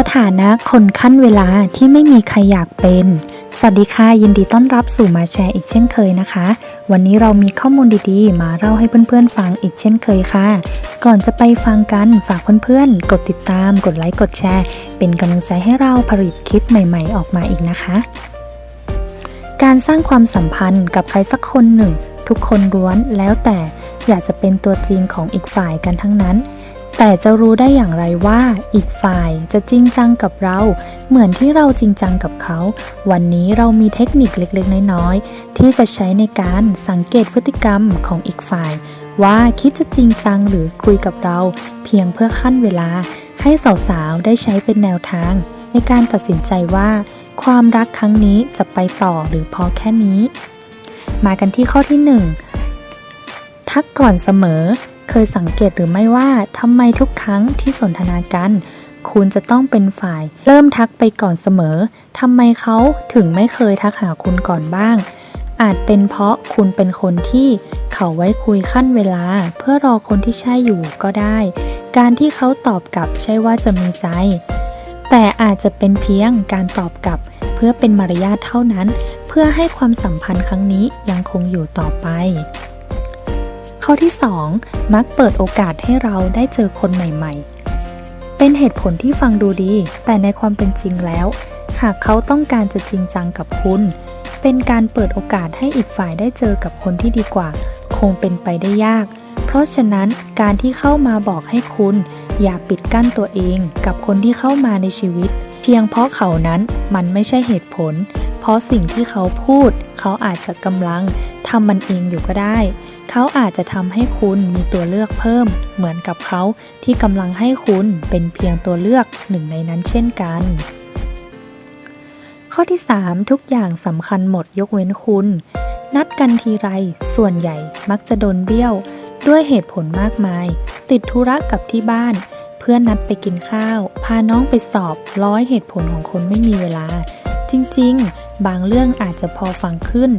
สถานะคนขั้นเวลาที่ไม่มีใครอยากเป็น สวัสดีค่ะยินดีต้อนรับสู่มาแชร์อีกเช่นเคยนะคะ วันนี้เรามีข้อมูลดีๆ มาเล่าให้เพื่อนๆฟังอีกเช่นเคยค่ะ ก่อนจะไปฟังกันฝากเพื่อนๆ กดติดตาม กดไลค์กดแชร์ เป็นกำลังใจให้เราผลิตคลิปใหม่ๆ ออกมาอีกนะคะ การสร้างความสัมพันธ์กับใครสักคนหนึ่ง ทุกคนล้วนแล้วแต่อยากจะเป็นตัวจริงของอีกฝ่ายกันทั้งนั้น แต่จะรู้ได้อย่างไรว่าอีกฝ่ายจะจริงจังกับเรา เหมือนที่เราจริงจังกับเขา วันนี้เรามีเทคนิคเล็กๆ น้อยๆ ที่จะใช้ในการสังเกตพฤติกรรมของอีกฝ่าย ว่าคิดจะจริงจังหรือคุยกับเรา เพียงเพื่อขั้นเวลา ให้สาวๆ ได้ใช้เป็นแนวทาง ในการตัดสินใจว่า ความรักครั้งนี้จะไปต่อหรือพอแค่นี้ มากันที่ข้อที่ 1 ทักก่อนเสมอ เคยสังเกตหรือไม่ว่าทำไมทุกครั้งที่สนทนากัน คุณจะต้องเป็นฝ่าย เริ่มทักไปก่อนเสมอทำไมเขาถึงไม่เคยทักหาคุณก่อนบ้าง อาจเป็นเพราะคุณเป็นคนที่เขาไว้คุยขั้นเวลา เพื่อรอคนที่ใช่อยู่ก็ได้ การที่เขาตอบกลับใช่ว่าจะมีใจ แต่อาจจะเป็นเพียงการตอบกลับ เพื่อเป็นมารยาทเท่านั้น เพื่อให้ความสัมพันธ์ครั้งนี้ยังคงอยู่ต่อไป ข้อที่ 2 มักเปิดโอกาสให้เราได้เจอคนใหม่ ๆ เป็นเหตุผลที่ฟังดูดี แต่ในความเป็นจริงแล้ว หากเขาต้องการจะจริงจังกับคุณ เป็นการเปิดโอกาสให้อีกฝ่ายได้เจอกับคนที่ดีกว่า คงเป็นไปได้ยาก เพราะฉะนั้นการที่เข้ามาบอกให้คุณ อย่าปิดกั้นตัวเองกับคนที่เข้ามาในชีวิต เพียงเพราะเขานั้นมันไม่ใช่เหตุผล เพราะสิ่งที่เขาพูด เขาอาจจะกำลังทำมันเองอยู่ก็ได้ เขาอาจจะทำให้คุณมีตัวเลือกเพิ่ม เหมือนกับเขาที่กำลังให้คุณเป็นเพียงตัวเลือกหนึ่งในนั้นเช่นกัน ข้อที่ 3 ทุกอย่างสำคัญหมดยกเว้นคุณ นัดกันทีไร ส่วนใหญ่มักจะโดนเบี้ยว ด้วยเหตุผลมากมาย ติดธุระกับที่บ้าน เพื่อนนัดไปกินข้าว พาน้องไปสอบร้อยเหตุผลของคนไม่มีเวลา จริง ๆ บางเรื่องอาจจะพอฟังขึ้น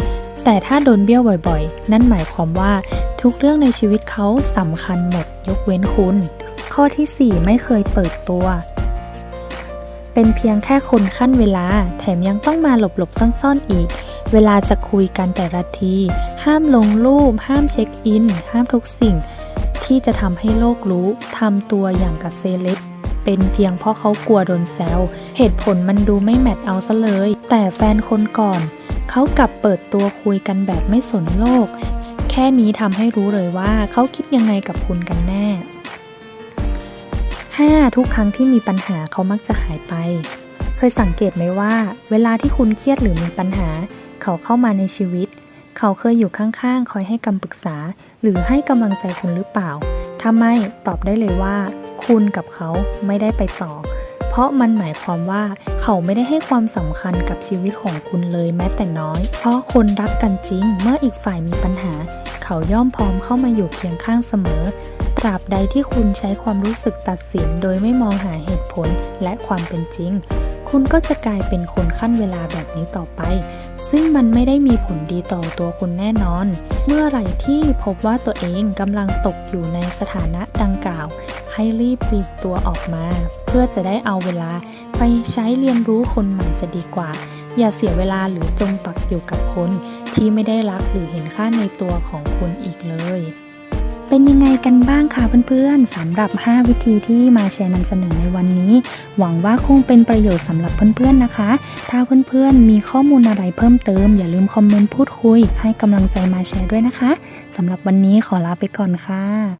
แต่ถ้าโดนเบี้ยวบ่อยๆ นั่นหมายความว่าทุกเรื่องในชีวิตเขาสำคัญหมดยกเว้นคุณ ข้อทีสี่ 4 ไม่เคยเปิดตัว เป็นเพียงแค่คนขั้นเวลา แถมยังต้องมาหลบๆซ่อนๆอีก เวลาจะคุยกันแต่ละที ห้ามลงรูป ห้ามเช็คอิน ห้ามทุกสิ่ง ที่จะทำให้โลกรู้ทำตัวอย่างกับเซเลบเป็นเพียงเพราะเขากลัวโดนแซว เหตุผลมันดูไม่แมทเอาซะเลย แต่แฟนคนก่อน เขากลับเปิดตัวคุยกันแบบไม่สนโลก แค่นี้ทำให้รู้เลยว่าเขาคิดยังไงกับคุณกันแน่ 5. ทุกครั้งที่มีปัญหาเขามักจะหายไป เคยสังเกตไหมว่า เวลาที่คุณเครียดหรือมีปัญหา เขาเข้ามาในชีวิต เขาเคยอยู่ข้างๆ คอยให้คำปรึกษา หรือให้กำลังใจคุณหรือเปล่า ถ้าไม่ตอบได้เลยว่า คุณกับเขาไม่ได้ไปต่อ ราะมันหมายความว่าเขาไม่ได้ให้ความสำคัญกับชีวิตของคุณเลยแม้แต่น้อย เพราะคนรักกันจริงเมื่ออีกฝ่ายมีปัญหา เขาย่อมพร้อมเข้ามาอยู่เคียงข้างเสมอ ตราบใดที่คุณใช้ความรู้สึกตัดสินโดยไม่มองหาเหตุผลและความเป็นจริง คุณก็จะกลายเป็นคนขั้นเวลาแบบนี้ต่อไป ซึ่งมันไม่ได้มีผลดีต่อตัวคุณแน่นอน เมื่อไหร่ที่พบว่าตัวเองกำลังตกอยู่ในสถานะดังกล่าว ให้รีบปลีกตัวออกมา เพื่อจะได้เอาเวลาไปใช้เรียนรู้คนใหม่จะดีกว่า อย่าเสียเวลาหรือจมปักอยู่กับคนที่ไม่ได้รักหรือเห็นค่าในตัวของคุณอีกเลยเป็นยังไงกันบ้างคะเพื่อนๆสำหรับ 5 วิธีที่มาแชร์นำเสนอในวันนี้ หวังว่าคงเป็นประโยชน์สำหรับเพื่อนๆนะคะ ถ้าเพื่อนๆมีข้อมูลอะไรเพิ่มเติม อย่าลืมคอมเมนต์พูดคุย ให้กำลังใจมาแชร์ด้วยนะคะสำหรับวันนี้ขอลาไปก่อนค่ะ